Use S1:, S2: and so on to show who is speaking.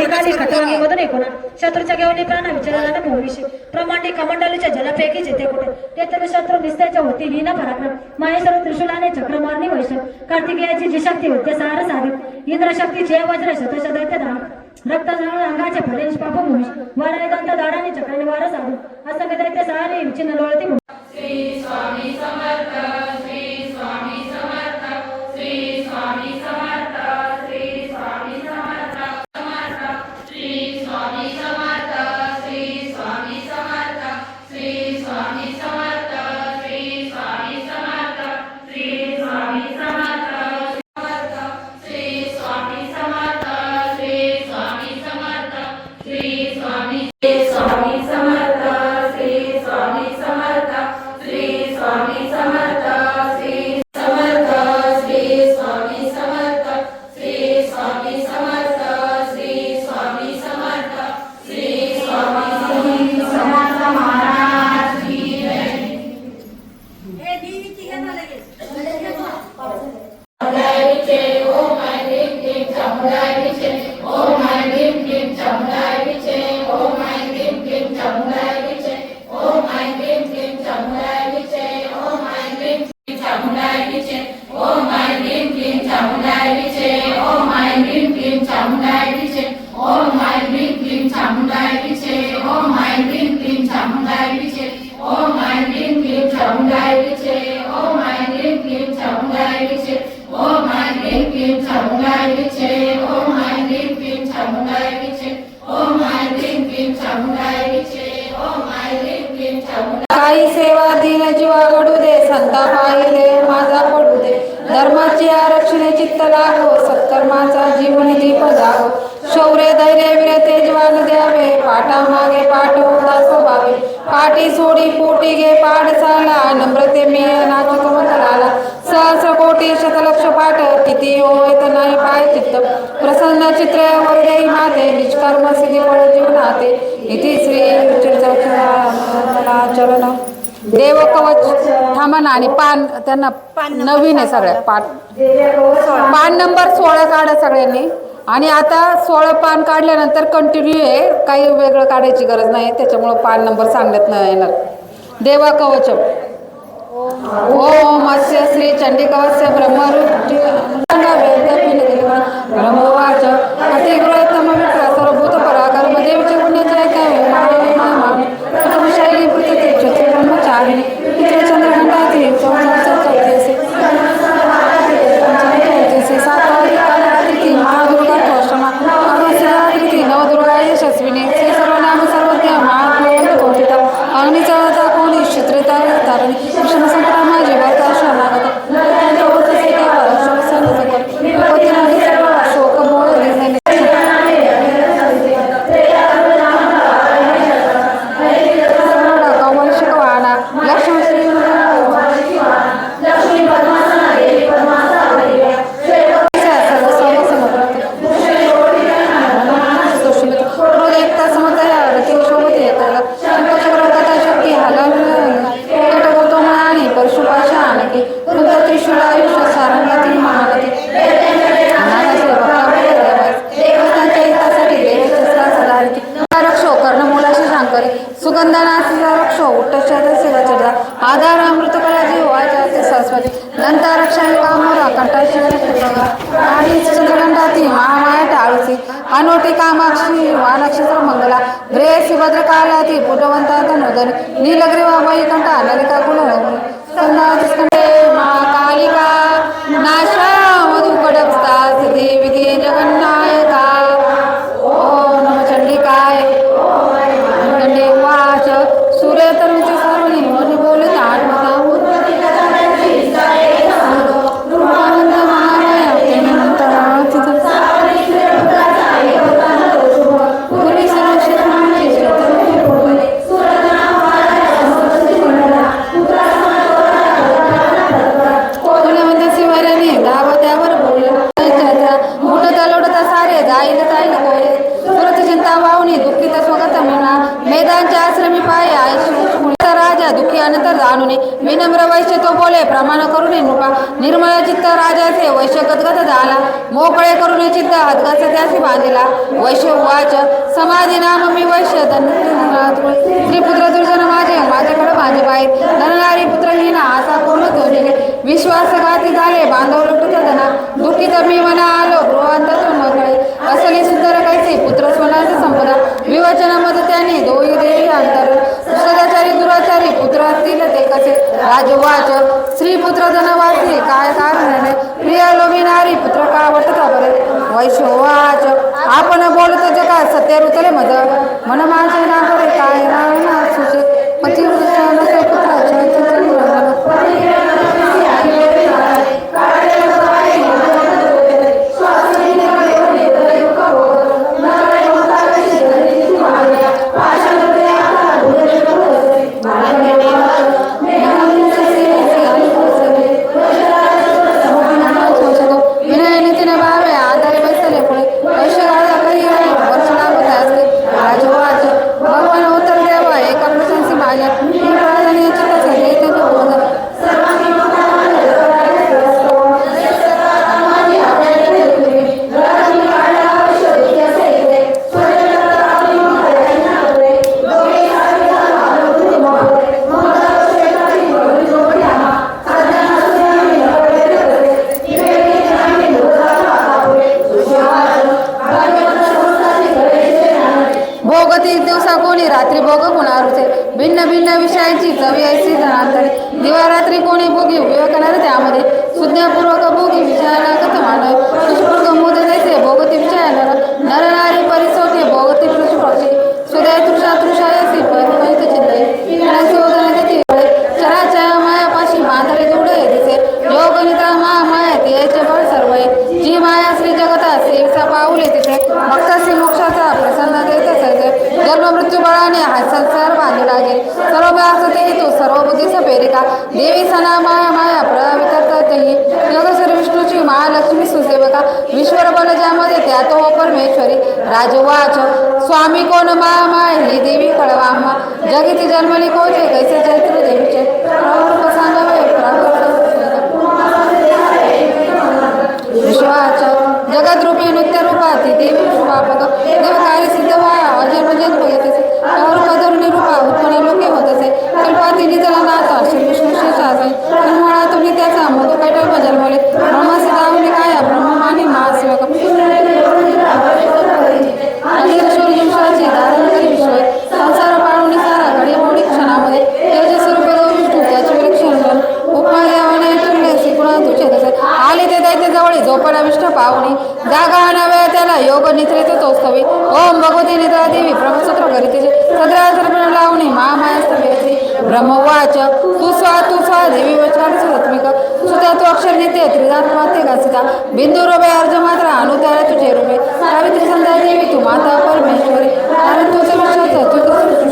S1: एकूण शत्रूच्या घेऊन प्राण विचारायला भूमिशी प्रमाणे कमंडलीच्या जलपैकी जेथे कुठे. ते तर शत्रू निस्त्याच्या होती लीना पराक्रम महेश्वर त्रिशूलाने चक्रमारणी वैश्य कार्तिकेयाची जी शक्ती होते सार साधित इंद्र शक्तीचे वज्र शतश दैत्य धाम रक्त जाणून अंगाचे फळे निष्पाप भूमिश वाराय दंत दाडाने चक्राने वार साधू. असंग दैत्य सारे विचिन्न लोळती
S2: आई सेवा दिन जीवा घडू दे संता पाहिले माझा पडू दे. धर्माची आरक्षणे चित्त लागो सत्कर्माचा जीवन दीप जागो शौर्य धैर्य वीर तेजवान द्यावे पाठा मागे पाठ स्वभावे. पाठी सोडी पोटी घे पाठ चाला नम्रते मी नाचत मंगलाला सहस्र कोटी शतलक्ष पाठ किती होत नाही पाय चित्त. प्रसन्न चित्र वरदेई माते निष्कर्म सिद्धी फळ जीवनाते इथे श्री चरण देव कवच थांबा ना आणि पान त्यांना नवीन आहे सगळ्या पान. पान नंबर सोळा काढा सगळ्यांनी. आणि आता सोळा पान काढल्यानंतर कंटिन्यू आहे काही वेगळं काढायची गरज नाही त्याच्यामुळं पान नंबर सांगण्यात न येणार. देवा कवच. ओम. अस्य श्री चंडी कवच విద్యాపీఠ అనోటి కామాక్షి వానక్షత్ర మంగళ గ్రే సుభద్రకాళాతి పుటవంతా నుదని నీలగ్రీవ వైకంఠ నలిక కులం మా కాళిక. నాశ अनंतर विनम्र वैश्य तो बोले प्रमाण करून नृपा. निर्मळ चित्त राजाचे वैश्य गदगद झाला. मोकळे करून चित्त हदगत त्याशी बांधिला वैश्य वाच समाधी नाम मी वैश्य धन त्रिपुत्र दुर्जन माझे माझ्याकडे माझे पाहित पुत्र हिना असा कोण दोन्ही विश्वासघाती झाले बांधव लुटत धना. दुखित मी मना आलो गृहांत मोकळे असले सुंदर कैसे पुत्र स्वनाची संपदा विवचन मत त्याने दोही देवी अंतर सदाचारी दुराचारी पुत्र असतील ते कसे राजवाच श्री पुत्र धनवासी काय कारण प्रिय लोमिनारी पुत्र का वटता बरे? वैश्वाच आपण बोलत जगा सत्य रुतले मज. मन दिवसा रात्री भोग कुणारुचे भिन्न भिन्न विषयांची चवी ऐसी जनांतरे. दिवा रात्री कोणी भोगी करणार त्यामध्ये सुज्ञापूर्वक भोगी विषयाला कथ मानव करिता देवी सना माया माया प्रवितरतही योगेश्वर विष्णूची महालक्ष्मी सुसेवका। विश्वर बलजामध्ये त्या तो परमेश्वरी। राजवाच। स्वामी कोण माया माय ही देवी कळवामा जगिती जन्मली कोचे कैसे चैत्र देवीचे। प्रभू ब्रह्मवाच तू तुस्वा देवी वचनात्मिका सुता तू अक्षर नेते त्रिधात्माते गासिता बिंदू रोबे अर्ज मात्र अनुदार तुझे रूपे. सावित्री संध्या देवी तू माता परमेश्वरी. कारण तुझं विश्वास तू